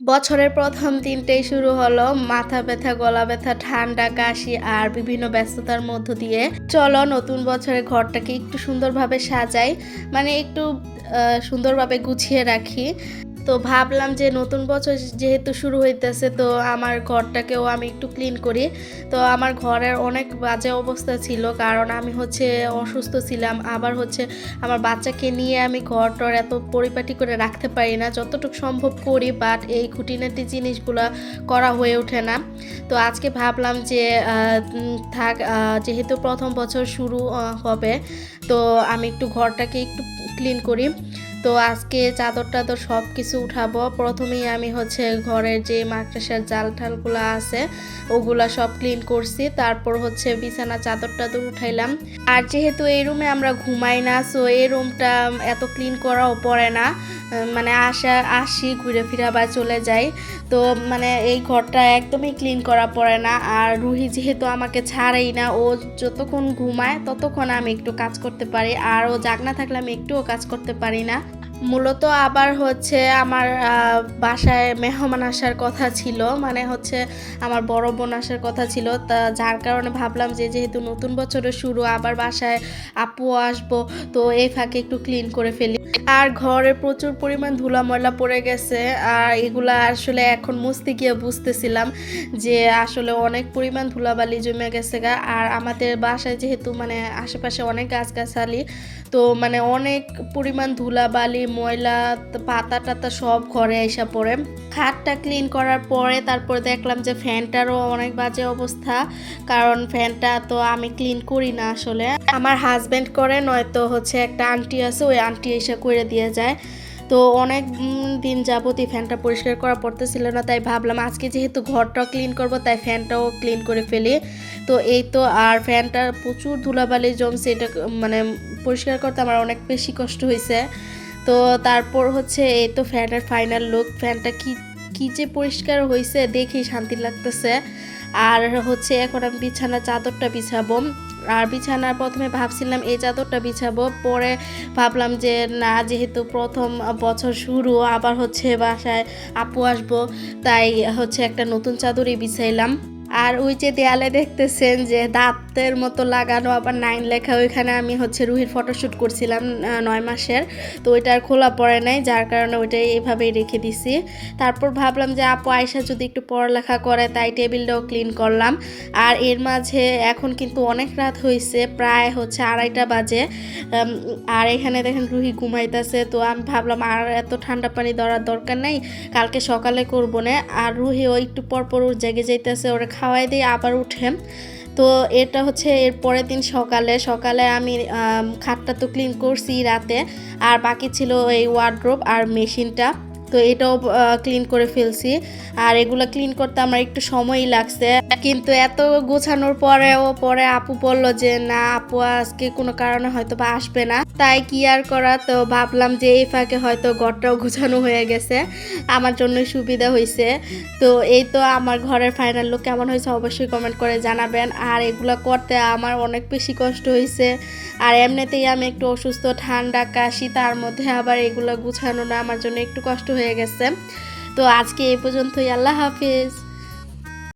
বছরের প্রথম দিনটাই শুরু হলো মাথা ব্যথা, গলা ব্যথা, ঠান্ডা, কাশি আর বিভিন্ন ব্যস্ততার মধ্য দিয়ে। চলো নতুন বছরের ঘরটাকে একটু সুন্দরভাবে সাজাই মানে একটু সুন্দরভাবে গুছিয়ে রাখি। তো ভাবলাম যে নতুন বছর যেহেতু শুরু হইতেছে, তো আমার ঘরটাকেও আমি একটু ক্লিন করি। তো আমার ঘরের অনেক বাজে অবস্থা ছিল, কারণ আমি হচ্ছে অসুস্থ ছিলাম। আবার হচ্ছে আমার বাচ্চাকে নিয়ে আমি ঘরটর এত পরিপাটি করে রাখতে পারি না, যতটুকু সম্ভব করি বাট এই খুঁটিনাটি জিনিসগুলো করা হয়ে ওঠে না। তো আজকে ভাবলাম যে থাক যেহেতু প্রথম বছর শুরু হবে, তো আমি একটু ঘরটাকে একটু ক্লিন করি। তো আজকে চাদর টাদর সব কিছু উঠাবো। প্রথমেই আমি হচ্ছে ঘরের যে মাকড়াসার জাল ঠালগুলো আছে, ওগুলা সব ক্লিন করছি। তারপর হচ্ছে বিছানা চাদর টাদর উঠাইলাম। আর যেহেতু এই রুমে আমরা ঘুমাই না সো এই রুমটা এত ক্লিন করাও পড়ে না। মানে আসা, আসি, ঘুরে ফিরে আবার চলে যাই। তো মানে এই ঘরটা একদমই ক্লিন করা পড়ে না। আর রুহি যেহেতু আমাকে ছাড়েই না, ও যতক্ষণ ঘুমায় ততক্ষণ আমি একটু কাজ করতে পারি। আর ও জাগ না থাকলে আমি একটুও কাজ করতে পারি না। মূলত আবার হচ্ছে আমার বাসায় মেহমান আসার কথা ছিল। মানে হচ্ছে আমার বড় বোন আসার কথা ছিল। তা যার কারণে ভাবলাম যে যেহেতু নতুন বছরের শুরু, আবার বাসায় আপু আসব, তো এই ফাঁকে একটু ক্লিন করে ফেলি। আর ঘরে প্রচুর পরিমাণ ধুলা ময়লা পড়ে গেছে, আর এগুলা আসলে এখন মুছতে গিয়ে বুঝতেছিলাম যে আসলে অনেক পরিমাণ ধুলাবালি জমে গেছে গা। আর আমাদের বাসায় যেহেতু মানে আশেপাশে অনেক গাছগাছালি, তো মানে অনেক পরিমাণ ধুলাবালি, ময়লা, পাতা টাতা সব ঘরে এসে পড়ে। খাটটা ক্লিন করার পরে তারপরে দেখলাম যে ফ্যানটারও অনেক বাজে অবস্থা, কারণ ফ্যানটা তো আমি ক্লিন করি না আসলে। আমার হাজব্যান্ড করে, নয়তো হচ্ছে একটা আন্টি আছে, ওই আন্টি এসে করে দিয়ে যায়। তো অনেক দিন যাবত এই ফ্যানটা পরিষ্কার করা পড়তেছিল না, তাই ভাবলাম আজকে যেহেতু ঘরটাও ক্লিন করব, তাই ফ্যানটাও ক্লিন করে ফেলি। তো এই তো আর ফ্যানটা প্রচুর ধুলাবালি জমছে, এটা মানে পরিষ্কার করতে আমার অনেক বেশি কষ্ট হয়েছে। তো তারপর হচ্ছে এই তো ফ্যানের ফাইনাল লুক ফ্যানটা কি কি যে পরিষ্কার হয়েছে, দেখেই শান্তি লাগতেছে। আর হচ্ছে এখন আমি বিছানা চাদরটা বিছাবো। আর বিছানার প্রথমে ভাবছিলাম এই চাদরটা বিছাবো, পরে ভাবলাম যে না, যেহেতু প্রথম বছর শুরু, আবার হচ্ছে বাসায় আপু আসব, তাই হচ্ছে একটা নতুন চাদরই বিছাইলাম। আর ওই যে দেয়ালে দেখতেছেন যে দাঁতের মতো লাগানো, আবার নাইন লেখা, ওইখানে আমি হচ্ছে রুহির ফটোশ্যুট করছিলাম নয় মাসের। তো ওইটা আর খোলা পড়ে নাই, যার কারণে ওইটাই এইভাবেই রেখে দিছি। তারপর ভাবলাম যে, আপু আয়সা যদি একটু পড়ালেখা করে, তাই টেবিলটাও ক্লিন করলাম। আর এর মাঝে এখন কিন্তু অনেক রাত হয়েছে প্রায় হচ্ছে আড়াইটা বাজে। আর এখানে দেখেন রুহি ঘুমাইতেছে, তো আমি ভাবলাম, আর এত ঠান্ডা পানি দেওয়ার দরকার নেই, কালকে সকালে করব না। আর রুহিও একটু পর পর ওর জেগে যাইতেছে, ওরা খাওয়াই দিয়ে আবার উঠে। তো এটা হচ্ছে এর পরের দিন সকালে। সকালে আমি খাটটা তো ক্লিন করছি রাতে। আর বাকি ছিল এই ওয়ার্ড্রোব আর মেশিনটা তো এটাও ক্লিন করে ফেলছি। আর এগুলো ক্লিন করতে আমার একটু সময়ই লাগছে। কিন্তু এত গোছানোর পরেও, পরে আপু বলল যে, না আপু, আজকে কোনো কারণে হয়তো বা আসবে না। তাই কি আর করা? তো ভাবলাম যে, এই ফাঁকে হয়তো ঘরটাও গোছানো হয়ে গেছে। আমার জন্য সুবিধা হয়েছে তো এই তো আমার ঘরের ফাইনাল লুক কেমন হয়েছে অবশ্যই কমেন্ট করে জানাবেন। আর এগুলো করতে আমার অনেক বেশি কষ্ট হয়েছে আর এমনিতেই আমি একটু অসুস্থ, ঠান্ডা, কাশি, তার মধ্যে আবার এগুলো গুছানো না, আমার জন্য একটু কষ্ট হয়ে গেছে। তো আজকে এই পর্যন্তই আল্লাহ হাফিজ।